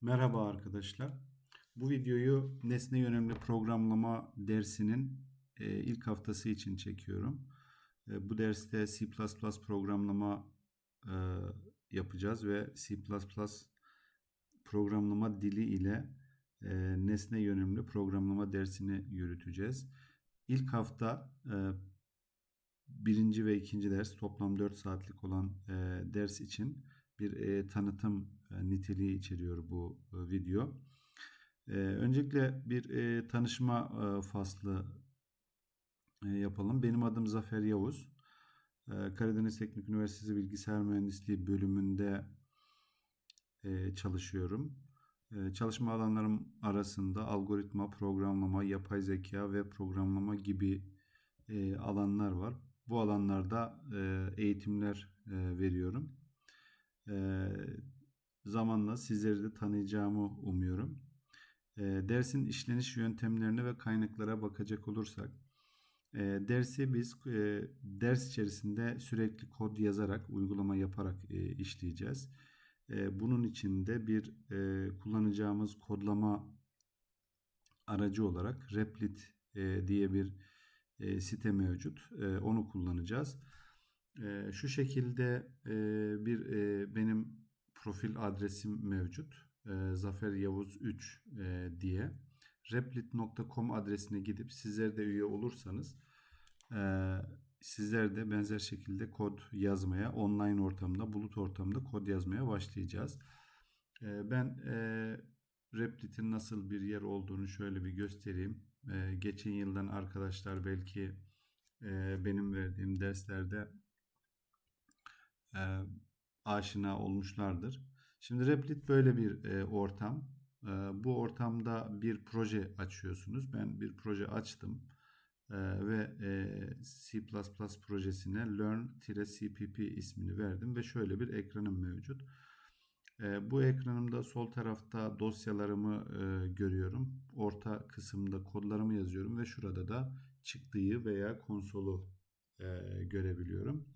Merhaba arkadaşlar. Bu videoyu nesne yönelimli programlama dersinin e, ilk haftası için çekiyorum. E, bu derste C++ programlama e, yapacağız ve C++ programlama dili ile nesne yönelimli programlama dersini yürüteceğiz. İlk hafta birinci ve ikinci ders toplam 4 saatlik olan ders için bir tanıtım niteliği içeriyor bu e, video. E, öncelikle bir e, tanışma e, faslı e, yapalım. Benim adım Zafer Yavuz. E, Karadeniz Teknik Üniversitesi Bilgisayar Mühendisliği bölümünde e, çalışıyorum. E, çalışma alanlarım arasında algoritma, programlama, yapay zeka ve programlama gibi e, alanlar var. Bu alanlarda e, eğitimler e, veriyorum. Zamanla sizleri de tanıyacağımı umuyorum. E, dersin işleniş yöntemlerine ve kaynaklara bakacak olursak, e, dersi biz e, ders içerisinde sürekli kod yazarak, uygulama yaparak e, işleyeceğiz. E, bunun için de bir e, kullanacağımız kodlama aracı olarak Replit e, diye bir e, site mevcut. E, onu kullanacağız. E, şu şekilde e, bir e, benim profil adresim mevcut. E, Zafer Yavuz 3 e, diye. Replit.com adresine gidip sizler de üye olursanız e, sizler de benzer şekilde kod yazmaya online ortamda, bulut ortamda kod yazmaya başlayacağız. E, ben e, Replit'in nasıl bir yer olduğunu şöyle bir göstereyim. E, geçen yıldan arkadaşlar belki e, benim verdiğim derslerde e, aşina olmuşlardır. Şimdi Replit böyle bir e, ortam. E, bu ortamda bir proje açıyorsunuz. Ben bir proje açtım e, ve e, C++ projesine learn-cpp ismini verdim ve şöyle bir ekranım mevcut. E, bu ekranımda sol tarafta dosyalarımı e, görüyorum. Orta kısımda kodlarımı yazıyorum ve şurada da çıktığı veya konsolu e, görebiliyorum.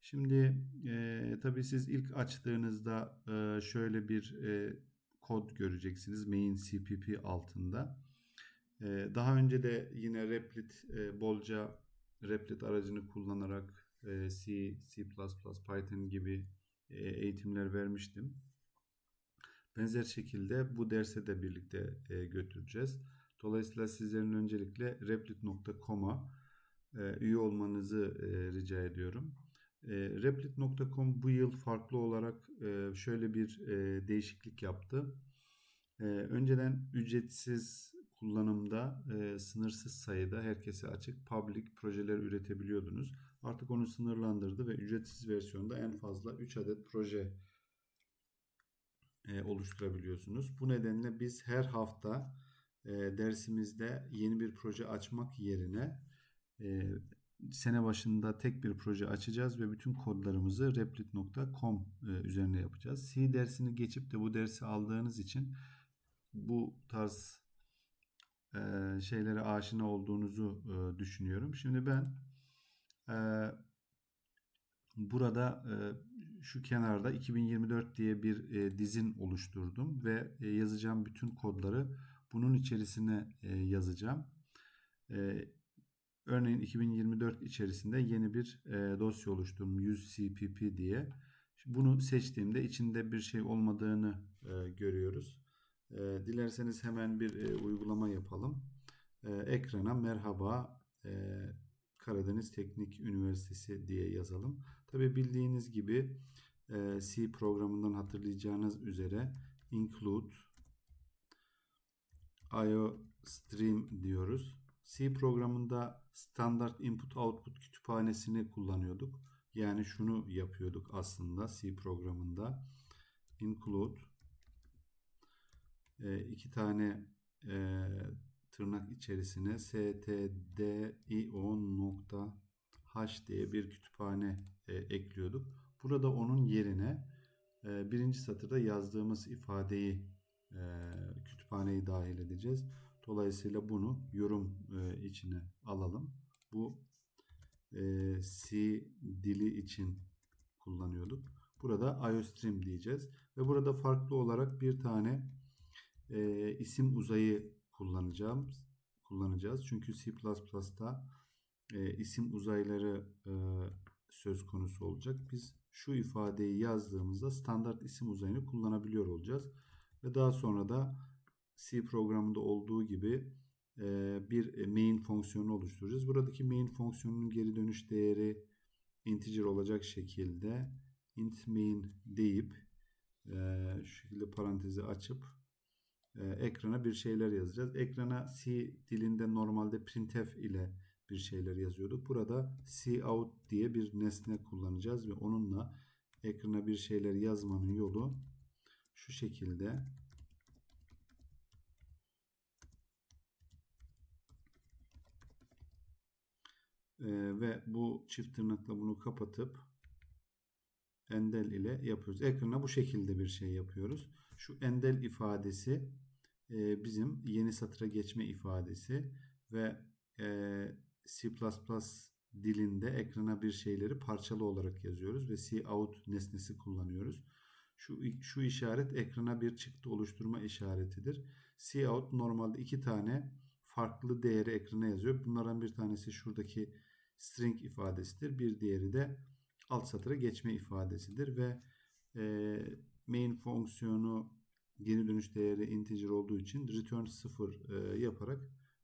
Şimdi e, tabii siz ilk açtığınızda e, şöyle bir e, kod göreceksiniz main cpp altında. E, daha önce de yine Replit e, bolca Replit aracını kullanarak e, C, C++, Python gibi e, eğitimler vermiştim. Benzer şekilde bu derse de birlikte e, götüreceğiz. Dolayısıyla sizlerin öncelikle replit.com'a e, üye olmanızı e, rica ediyorum. E, Replit.com bu yıl farklı olarak e, şöyle bir e, değişiklik yaptı. E, önceden ücretsiz kullanımda e, sınırsız sayıda herkese açık public projeler üretebiliyordunuz. Artık onu sınırlandırdı ve ücretsiz versiyonda en fazla 3 adet proje e, oluşturabiliyorsunuz. Bu nedenle biz her hafta e, dersimizde yeni bir proje açmak yerine e, sene başında tek bir proje açacağız ve bütün kodlarımızı replit.com e, üzerine yapacağız. C dersini geçip de bu dersi aldığınız için bu tarz e, şeylere aşina olduğunuzu e, düşünüyorum. Şimdi ben burada şu kenarda 2024 diye bir dizin oluşturdum ve yazacağım bütün kodları bunun içerisine yazacağım. Örneğin 2024 içerisinde yeni bir e, dosya oluşturdum 100 cpp diye. Bunu seçtiğimde içinde bir şey olmadığını e, görüyoruz. E, dilerseniz hemen bir e, uygulama yapalım. E, ekrana merhaba e, Karadeniz Teknik Üniversitesi diye yazalım. Tabi bildiğiniz gibi e, C programından hatırlayacağınız üzere include IOStream diyoruz. C programında standart input output kütüphanesini kullanıyorduk. Yani şunu yapıyorduk aslında C programında. Include e, iki tane e, tırnak içerisine stdio.h diye bir kütüphane e, ekliyorduk. Burada onun yerine e, birinci satırda yazdığımız ifadeyi e, kütüphaneyi dahil edeceğiz. Dolayısıyla bunu yorum e, içine alalım. Bu e, C dili için kullanıyorduk. Burada IOStream diyeceğiz. Ve burada farklı olarak bir tane e, isim uzayı kullanacağım kullanacağız. Çünkü C++'da e, isim uzayları e, söz konusu olacak. Biz şu ifadeyi yazdığımızda standart isim uzayını kullanabiliyor olacağız. Ve daha sonra da C programında olduğu gibi e, bir main fonksiyonu oluşturacağız. Buradaki main fonksiyonunun geri dönüş değeri integer olacak şekilde int main deyip e, şu şekilde parantezi açıp e, ekrana bir şeyler yazacağız. Ekrana C dilinde normalde printf ile bir şeyler yazıyorduk. Burada cout diye bir nesne kullanacağız ve onunla ekrana bir şeyler yazmanın yolu şu şekilde Ee, ve bu çift tırnakla bunu kapatıp endel ile yapıyoruz. Ekrana bu şekilde bir şey yapıyoruz. Şu endel ifadesi e, bizim yeni satıra geçme ifadesi ve e, C++ dilinde ekrana bir şeyleri parçalı olarak yazıyoruz ve cout nesnesi kullanıyoruz. Şu, şu işaret ekrana bir çıktı oluşturma işaretidir. Cout normalde iki tane farklı değeri ekrana yazıyor. Bunlardan bir tanesi şuradaki string ifadesidir. Bir diğeri de alt satıra geçme ifadesidir ve e, main fonksiyonu geri dönüş değeri integer olduğu için return 0 e, yaparak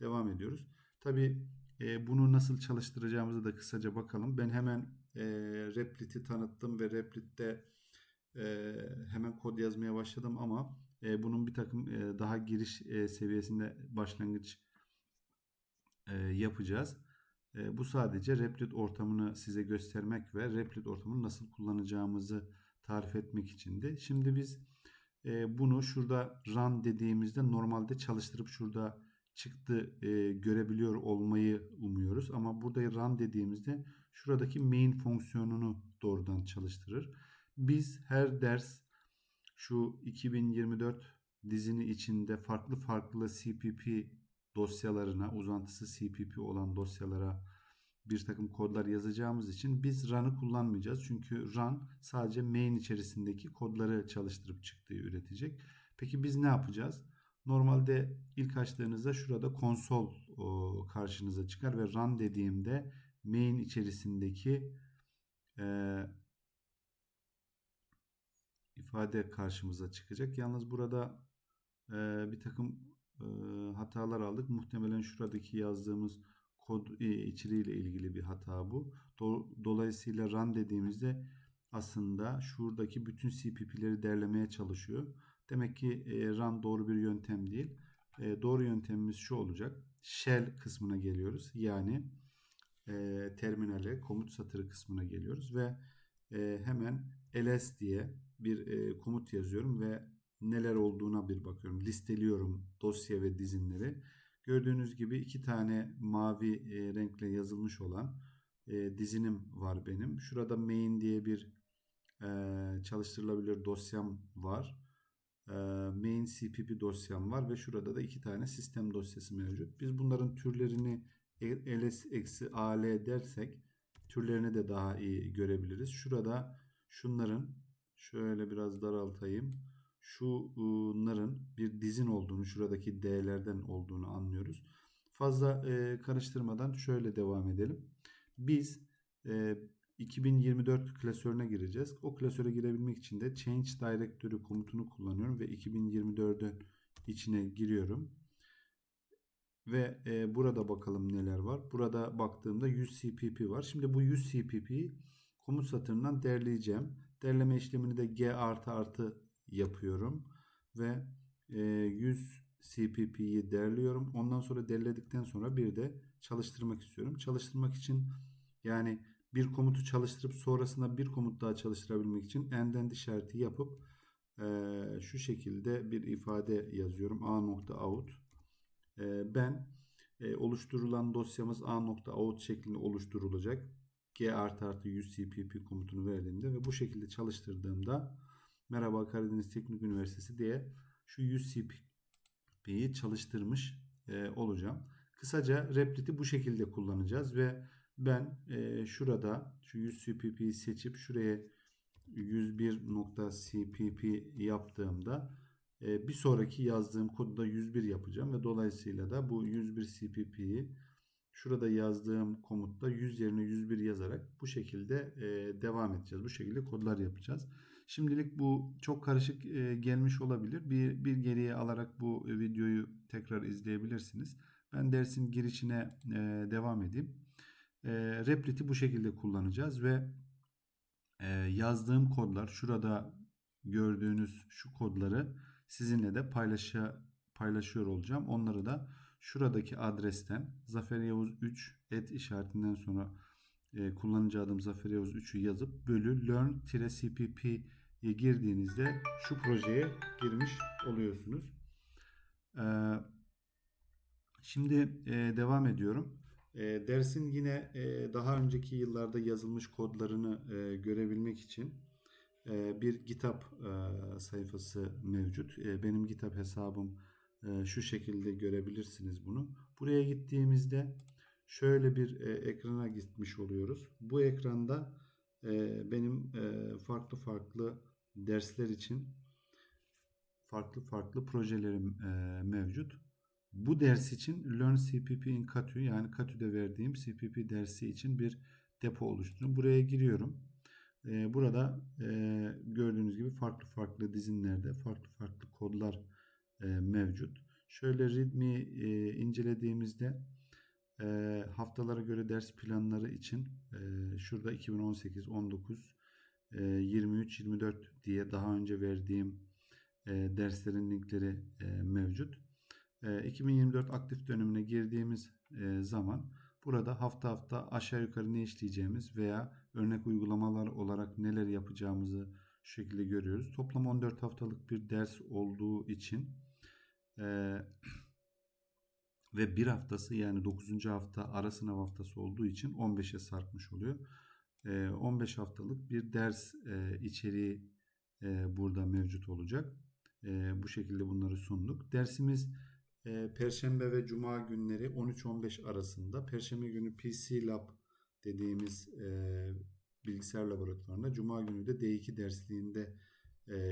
devam ediyoruz. Tabi e, bunu nasıl çalıştıracağımızı da kısaca bakalım. Ben hemen e, Replit'i tanıttım ve Replit'te e, hemen kod yazmaya başladım ama e, bunun bir takım e, daha giriş e, seviyesinde başlangıç e, yapacağız. Bu sadece Replit ortamını size göstermek ve Replit ortamını nasıl kullanacağımızı tarif etmek içindi. Şimdi biz bunu şurada run dediğimizde normalde çalıştırıp şurada çıktı görebiliyor olmayı umuyoruz. Ama burada run dediğimizde şuradaki main fonksiyonunu doğrudan çalıştırır. Biz her ders şu 2024 dizini içinde farklı farklı CPP dosyalarına, uzantısı CPP olan dosyalara bir takım kodlar yazacağımız için biz run'ı kullanmayacağız. Çünkü run sadece main içerisindeki kodları çalıştırıp çıktığı üretecek. Peki biz ne yapacağız? Normalde ilk açtığınızda şurada konsol karşınıza çıkar ve run dediğimde main içerisindeki e, ifade karşımıza çıkacak. Yalnız burada e, bir takım e, hatalar aldık. Muhtemelen şuradaki yazdığımız kod e, içeriğiyle ilgili bir hata bu. Dolayısıyla run dediğimizde aslında şuradaki bütün CPP'leri derlemeye çalışıyor. Demek ki e, run doğru bir yöntem değil. E, doğru yöntemimiz şu olacak. Shell kısmına geliyoruz. Yani terminale komut satırı kısmına geliyoruz ve hemen ls diye bir komut yazıyorum ve neler olduğuna bir bakıyorum. Listeliyorum dosya ve dizinleri. Gördüğünüz gibi iki tane mavi e, renkle yazılmış olan e, dizinim var benim. Şurada main diye bir e, çalıştırılabilir dosyam var. E, main cpp dosyam var ve şurada da iki tane sistem dosyası mevcut. Biz bunların türlerini ls-al dersek türlerini de daha iyi görebiliriz. Şurada şunların şöyle biraz daraltayım şunların bir dizin olduğunu, şuradaki D'lerden olduğunu anlıyoruz. Fazla e, karıştırmadan şöyle devam edelim. Biz e, 2024 klasörüne gireceğiz. O klasöre girebilmek için de Change Directory komutunu kullanıyorum ve 2024'ün içine giriyorum. Ve e, burada bakalım neler var. Burada baktığımda 100 CPP var. Şimdi bu 100 CPP'yi komut satırından derleyeceğim. Derleme işlemini de G artı artı yapıyorum ve 100 e, CPP'yi derliyorum. Ondan sonra derledikten sonra bir de çalıştırmak istiyorum. Çalıştırmak için yani bir komutu çalıştırıp sonrasında bir komut daha çalıştırabilmek için endend işareti yapıp e, şu şekilde bir ifade yazıyorum. a.out e, ben e, oluşturulan dosyamız a.out şeklinde oluşturulacak. g artı artı 100 cpp komutunu verdiğimde ve bu şekilde çalıştırdığımda Merhaba Karadeniz Teknik Üniversitesi diye şu 100 CP'yi çalıştırmış e, olacağım. Kısaca Replit'i bu şekilde kullanacağız ve ben e, şurada şu 100 CPP'yi seçip şuraya 101.cpp yaptığımda e, bir sonraki yazdığım kodu da 101 yapacağım ve dolayısıyla da bu 101 CPP'yi şurada yazdığım komutta 100 yerine 101 yazarak bu şekilde e, devam edeceğiz. Bu şekilde kodlar yapacağız. Şimdilik bu çok karışık e, gelmiş olabilir. Bir, bir geriye alarak bu videoyu tekrar izleyebilirsiniz. Ben dersin girişine e, devam edeyim. E, Replit'i bu şekilde kullanacağız ve e, yazdığım kodlar şurada gördüğünüz şu kodları sizinle de paylaşa, paylaşıyor olacağım. Onları da şuradaki adresten Zafer Yavuz 3 et işaretinden sonra e, kullanıcı adım Zafer Yavuz 3'ü yazıp bölü learn-cpp'ye girdiğinizde şu projeye girmiş oluyorsunuz. E, şimdi e, devam ediyorum. E, dersin yine e, daha önceki yıllarda yazılmış kodlarını e, görebilmek için bir GitHub sayfası mevcut. Benim GitHub hesabım şu şekilde görebilirsiniz bunu. Buraya gittiğimizde şöyle bir ekrana gitmiş oluyoruz. Bu ekranda benim farklı farklı dersler için farklı farklı projelerim mevcut. Bu ders için Learn CPP in Katu yani Katu'da verdiğim CPP dersi için bir depo oluşturdum. Buraya giriyorum. Burada gördüğünüz gibi farklı farklı dizinlerde farklı farklı kodlar mevcut. Şöyle readme incelediğimizde e, haftalara göre ders planları için e, şurada 2018, 19, e, 23, 24 diye daha önce verdiğim e, derslerin linkleri e, mevcut. E, 2024 aktif dönemine girdiğimiz e, zaman burada hafta hafta aşağı yukarı ne işleyeceğimiz veya örnek uygulamalar olarak neler yapacağımızı şu şekilde görüyoruz. Toplam 14 haftalık bir ders olduğu için ee, ve bir haftası yani 9. hafta ara sınav haftası olduğu için 15'e sarkmış oluyor. Ee, 15 haftalık bir ders içeriği burada mevcut olacak. Bu şekilde bunları sunduk. Dersimiz Perşembe ve Cuma günleri 13-15 arasında. Perşembe günü PC Lab dediğimiz bilgisayar laboratuvarında. Cuma günü de D2 dersliğinde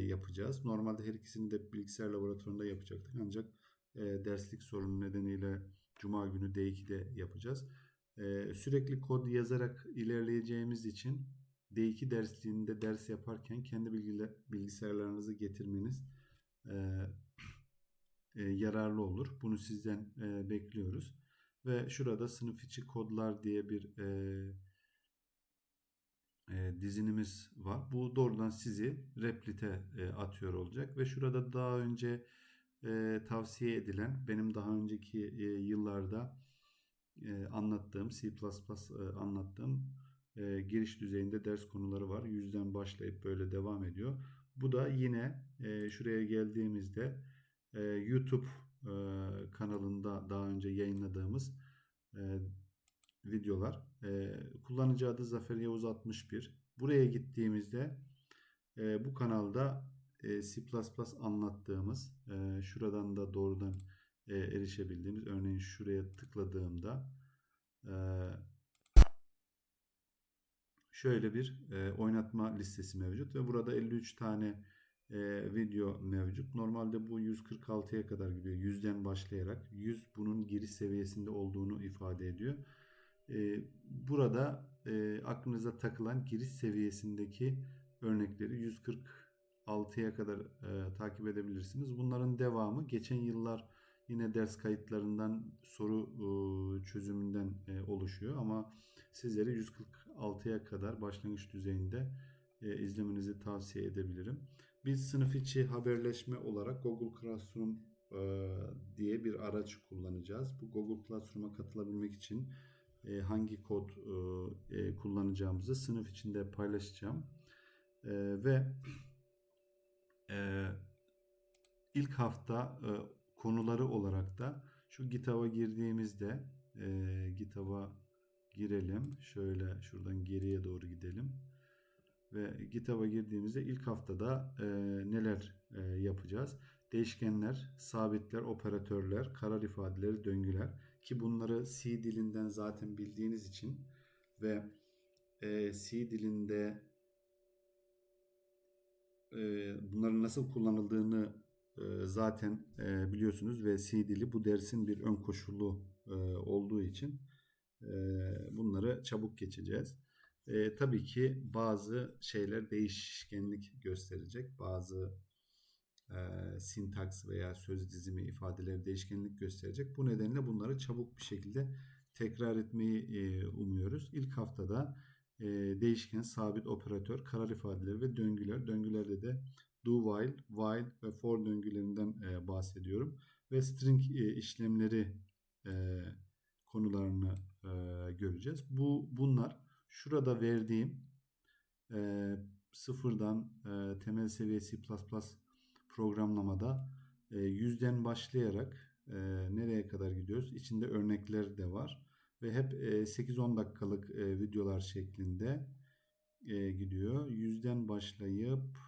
yapacağız. Normalde her ikisini de bilgisayar laboratuvarında yapacaktık. Ancak e, derslik sorunu nedeniyle Cuma günü D2'de yapacağız. E, sürekli kod yazarak ilerleyeceğimiz için D2 dersliğinde ders yaparken kendi bilgisayarlarınızı getirmeniz e, e, yararlı olur. Bunu sizden e, bekliyoruz. Ve şurada sınıf içi kodlar diye bir e, e, dizinimiz var. Bu doğrudan sizi Replit'e e, atıyor olacak ve şurada daha önce e, tavsiye edilen benim daha önceki e, yıllarda e, anlattığım C++ e, anlattığım e, giriş düzeyinde ders konuları var. Yüzden başlayıp böyle devam ediyor. Bu da yine e, şuraya geldiğimizde e, YouTube e, kanalında daha önce yayınladığımız e, videolar. E, kullanıcı adı Zafer Yavuz 61. Buraya gittiğimizde e, bu kanalda C++ anlattığımız e, şuradan da doğrudan e, erişebildiğimiz örneğin şuraya tıkladığımda e, şöyle bir e, oynatma listesi mevcut ve burada 53 tane e, video mevcut. Normalde bu 146'ya kadar gidiyor. 100'den başlayarak 100 bunun giriş seviyesinde olduğunu ifade ediyor. Burada e, aklınıza takılan giriş seviyesindeki örnekleri 146'ya kadar e, takip edebilirsiniz. Bunların devamı geçen yıllar yine ders kayıtlarından soru e, çözümünden oluşuyor ama sizlere 146'ya kadar başlangıç düzeyinde izlemenizi tavsiye edebilirim. Biz sınıf içi haberleşme olarak Google Classroom diye bir araç kullanacağız. Bu Google Classroom'a katılabilmek için e, hangi kod e, e, kullanacağımızı sınıf içinde paylaşacağım. ve ilk hafta konuları olarak da şu GitHub'a girdiğimizde GitHub'a girelim. Şöyle şuradan geriye doğru gidelim. Ve GitHub'a girdiğimizde ilk haftada e, neler e, yapacağız? Değişkenler, sabitler, operatörler, karar ifadeleri, döngüler ki bunları C dilinden zaten bildiğiniz için ve e, C dilinde e, bunların nasıl kullanıldığını zaten biliyorsunuz VC dili bu dersin bir ön koşulu olduğu için bunları çabuk geçeceğiz. Tabii ki bazı şeyler değişkenlik gösterecek. Bazı e, sintaks veya söz dizimi ifadeleri değişkenlik gösterecek. Bu nedenle bunları çabuk bir şekilde tekrar etmeyi e, umuyoruz. İlk haftada e, değişken, sabit, operatör, karar ifadeleri ve döngüler. Döngülerde de do while, while ve for döngülerinden e, bahsediyorum. Ve string e, işlemleri e, konularını e, göreceğiz. Bu bunlar şurada verdiğim e, sıfırdan e, temel seviye C++ programlamada e, yüzden başlayarak e, nereye kadar gidiyoruz? İçinde örnekler de var ve hep e, 8-10 dakikalık videolar şeklinde gidiyor. Yüzden başlayıp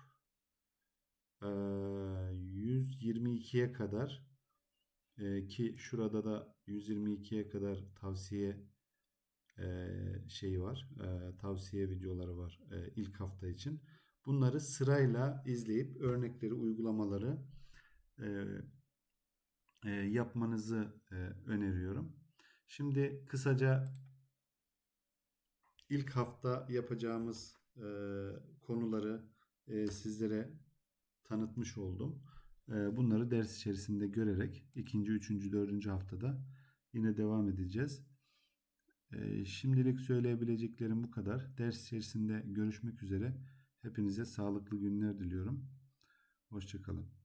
e, 122'ye kadar ki şurada da 122'ye kadar tavsiye şeyi var. Tavsiye videoları var ilk hafta için. Bunları sırayla izleyip örnekleri, uygulamaları yapmanızı öneriyorum. Şimdi kısaca ilk hafta yapacağımız e, konuları e, sizlere tanıtmış oldum. E, bunları ders içerisinde görerek ikinci, üçüncü, dördüncü haftada yine devam edeceğiz. E, şimdilik söyleyebileceklerim bu kadar. Ders içerisinde görüşmek üzere. Hepinize sağlıklı günler diliyorum. Hoşçakalın.